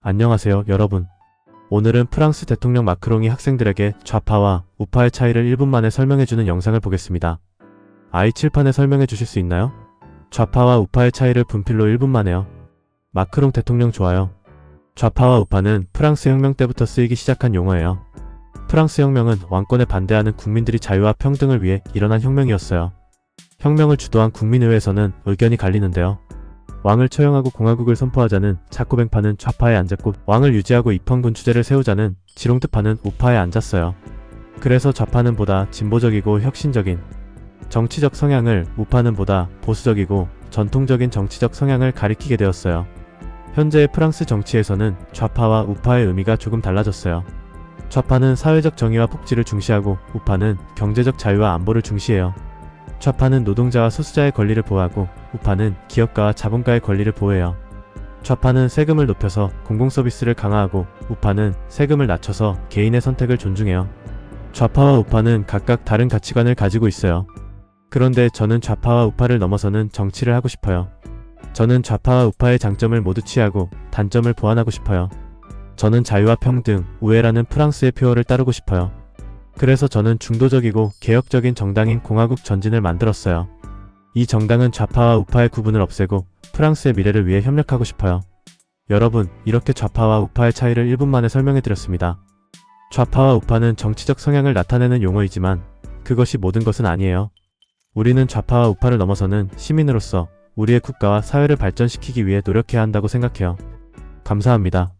안녕하세요, 여러분. 오늘은 프랑스 대통령 마크롱이 학생들에게 좌파와 우파의 차이를 1분 만에 설명해주는 영상을 보겠습니다. 아이 칠판에 설명해 주실 수 있나요? 좌파와 우파의 차이를 분필로 1분 만에요. 마크롱 대통령 좋아요. 좌파와 우파는 프랑스 혁명 때부터 쓰이기 시작한 용어예요. 프랑스 혁명은 왕권에 반대하는 국민들이 자유와 평등을 위해 일어난 혁명이었어요. 혁명을 주도한 국민의회에서는 의견이 갈리는데요. 왕을 처형하고 공화국을 선포하자는 자코뱅파는 좌파에 앉았고 왕을 유지하고 입헌군 주제를 세우자는 지롱트파는 우파에 앉았어요. 그래서 좌파는 보다 진보적이고 혁신적인 정치적 성향을 우파는 보다 보수적이고 전통적인 정치적 성향을 가리키게 되었어요. 현재의 프랑스 정치에서는 좌파와 우파의 의미가 조금 달라졌어요. 좌파는 사회적 정의와 복지를 중시하고 우파는 경제적 자유와 안보를 중시해요. 좌파는 노동자와 소수자의 권리를 보호하고 우파는 기업가와 자본가의 권리를 보호해요. 좌파는 세금을 높여서 공공서비스를 강화하고 우파는 세금을 낮춰서 개인의 선택을 존중해요. 좌파와 우파는 각각 다른 가치관을 가지고 있어요. 그런데 저는 좌파와 우파를 넘어서는 정치를 하고 싶어요. 저는 좌파와 우파의 장점을 모두 취하고 단점을 보완하고 싶어요. 저는 자유와 평등, 우애라는 프랑스의 표어를 따르고 싶어요. 그래서 저는 중도적이고 개혁적인 정당인 공화국 전진을 만들었어요. 이 정당은 좌파와 우파의 구분을 없애고 프랑스의 미래를 위해 협력하고 싶어요. 여러분, 이렇게 좌파와 우파의 차이를 1분 만에 설명해 드렸습니다. 좌파와 우파는 정치적 성향을 나타내는 용어이지만 그것이 모든 것은 아니에요. 우리는 좌파와 우파를 넘어서는 시민으로서 우리의 국가와 사회를 발전시키기 위해 노력해야 한다고 생각해요. 감사합니다.